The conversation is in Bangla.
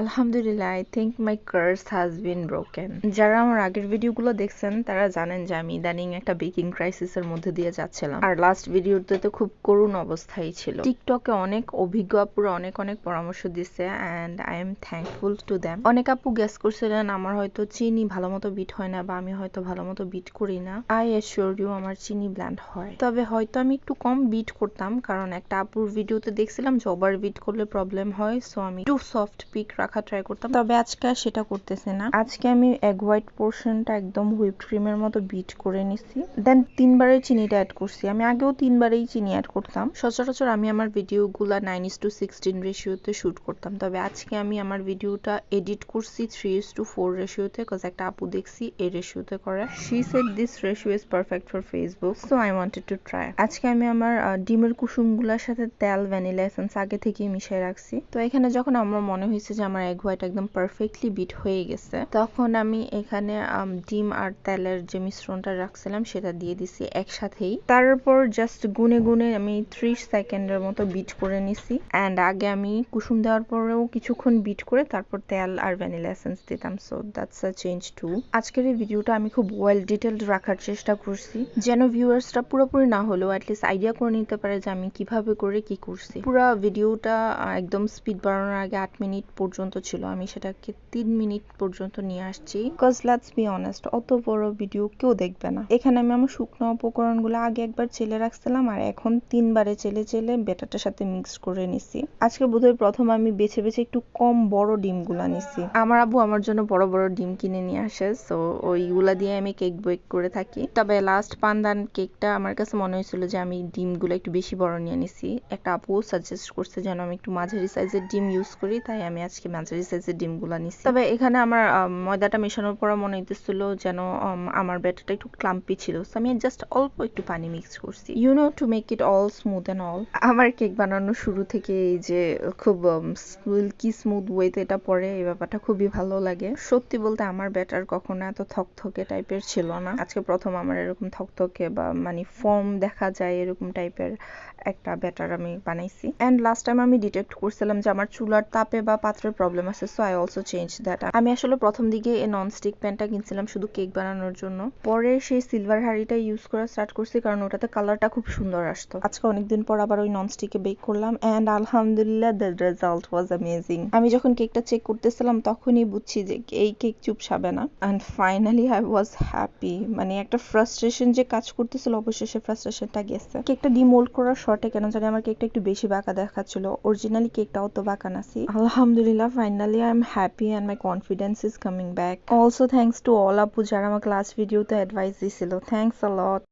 আলহামদুলিল্লাহ I think my cars has been broken যারা আমার আগের ভিডিওগুলো দেখছেন, তারা জানেন যে আমি ইদানিং একটা বেকিং ক্রাইসিসের মধ্যে দিয়ে যাচ্ছিলাম। আর লাস্ট ভিডিওতে তো খুব করুণ অবস্থায় ছিল। টিকটকে অনেক অভিজ্ঞ আপুরা অনেক অনেক পরামর্শ দিচ্ছে and I am thankful to them অনেক আপু গ্যাস করছিলেন, আমার হয়তো চিনি ভালো মতো বিট হয় না বা আমি হয়তো ভালো মতো বিট করি না। আই এশিওর ইউ আমার চিনি ব্ল্যান্ড হয়। তবে হয়তো আমি একটু কম বিট করতাম, কারণ একটা আপুর ভিডিওতে দেখছিলাম ওভার বিট করলে প্রবলেম হয় সো আমি টু সফট পিক রাখা ট্রাই করতাম। তবে আজকে সেটা করতেছি না। আজকে আমি এগ হোয়াইট পোর্শনটা একদম হুইপ ক্রিমের মতো বিট করে নিছি। দেন তিনবারের চিনিটা অ্যাড করছি। আমি আগেও তিনবারেই চিনি অ্যাড করতাম। সচরাচর আমি আমার ভিডিওগুলা নাইন ইস টু সিক্সটিন রেশিওতে শ্যুট করতাম। তবে আজকে আমি আমার ভিডিওটা এডিট করছি থ্রি ইস টু ফোর রেশিওতে কজ একটা আপু দেখছি এই রেশিওতে করে। She said this ratio is perfect for Facebook so I wanted to try আজকে আমি আমার ডিমের কুসুমগুলোর সাথে তেল ভ্যানিলা এসেন্স আগে থেকেই মিশিয়ে রাখছি। তো এখানে যখন আমার মনে হয়েছে যে আমার এগ হোয়াইট একদম পারফেক্টলি বিট হয়ে গেছে। তখন আমি এখানে ডিম আর তেলের যে মিশ্রণটা রাখছিলাম, সেটা দিয়ে দিছি একসাথেই। তারপর জাস্ট গুনে গুনে আমি ত্রিশ সেকেন্ডের মতো বিট করে নিছি। অ্যান্ড আগে আমি কুসুম দেওয়ার পরেও কিছুক্ষণ বিট করে তারপর তেল আর ভ্যানিলা এসেন্স দিতাম। So that's a change to আজকের এই ভিডিওটা আমি খুব ওয়েল ডিটেলড রাখার চেষ্টা করছি। যেন ভিউয়ার্সরা পুরোপুরি না হলেও অ্যাটলিস্ট আইডিয়া করে নিতে পারে যে আমি কীভাবে করে কি করছি। পুরো ভিডিওটা একদম স্পিড বাড়ানোর আগে আট মিনিট পর্যন্ত ছিল। আমি সেটাকে তিন মিনিট পর্যন্ত নিয়ে আসছি। বিকজ লেটস বি অনেস্ট অত বড় ভিডিও কেউ দেখবে না। এখানে আমি আমার শুকনো উপকরণগুলো আগে একবার চেলে রাখছিলাম আর এখন তিনবারে চেলে চেলে বেটারটার সাথে মিক্স করে নিছি। আজকে বোধহয় প্রথম আমি বেছে বেছে একটু কম বড় ডিমগুলা নিছি। আমার আব্বু আমার জন্য বড় বড় ডিম কিনে নিয়ে আসে সো ওইগুলা দিয়ে আমি কেক বেক করে থাকি। তবে লাস্ট পান্দান কেকটা আমার কাছে মনে হয়েছিল যে আমি ডিমগুলো একটু বেশি বড় নিয়ে নিছি। একটা আপু সাজেস্ট করছে যেন আমি একটু মাঝারি সাইজের ডিম ইউজ করি, তাই আমি আজকে মাঝারি সাইজের ডিমগুলো নিছি। তবে এখানে আমার ময়দাটা মেশানোর পর মনে হইতেছিল যেন আমার ব্যাটারটা একটু ক্লাম্পি ছিল। সো আমি জাস্ট অল্প একটু পানি মিক্স করছি। You know to make it all smooth and all আমার কেক বানানো শুরু থেকে এই যে খুব সিল্কি স্মুথ ওয়েতে এটা পড়ে এই ব্যাপারটা খুবই ভালো লাগে। সত্যি বলতে আমার ব্যাটার কখনো এত থকথকে টাইপের ছিল না। আজকে প্রথম আমার এরকম থকথকে বা মানে ফর্ম দেখা যায় এরকম টাইপের একটা ব্যাটার আমি বানাইছি। অ্যান্ড লাস্ট টাইম আমি ডিটেক্ট করছিলাম যে আমার চুলার তাপে বা পাত্রের প্রবলেম আছে so I also change that আমি আসলে প্রথম দিকে এই ননস্টিক প্যানটা কিনছিলাম শুধু কেক বানানোর জন্য। পরে সেই সিলভার হাঁড়িটা ইউজ করা স্টার্ট করছি কারণ ওটাতে কালারটা খুব সুন্দর আসতো। আজকে অনেকদিন পর আবার ওই ননস্টিকে বেক করলাম অ্যান্ড আলহামদুলিল্লাহ দ্য রেজাল্ট ওয়াজ অ্যামেজিং আমি যখন কেকটা চেক করতেছিলাম তখনই বুঝছি যে এই কেক চুপ সাবে না। And finally I was happy মানে একটা ফ্রাস্ট্রেশন যে কাজ করতেছিল অবশ্যই সে ফ্রাস্ট্রেশনটা গেছে। কেকটা ডিমোল্ড করার শর্টে কেন জানি আমার কেকটা একটু বেশি বাঁকা দেখাচ্ছিল। অরিজিনালি কেকটাও তো বাঁকা নাসি আলহামদুলিল্লাহ finally I am happy and my confidence is coming back also thanks to all আপু যারা আমাকে লাস্ট ভিডিওতে অ্যাডভাইস দিছিল থ্যাংকস আ লট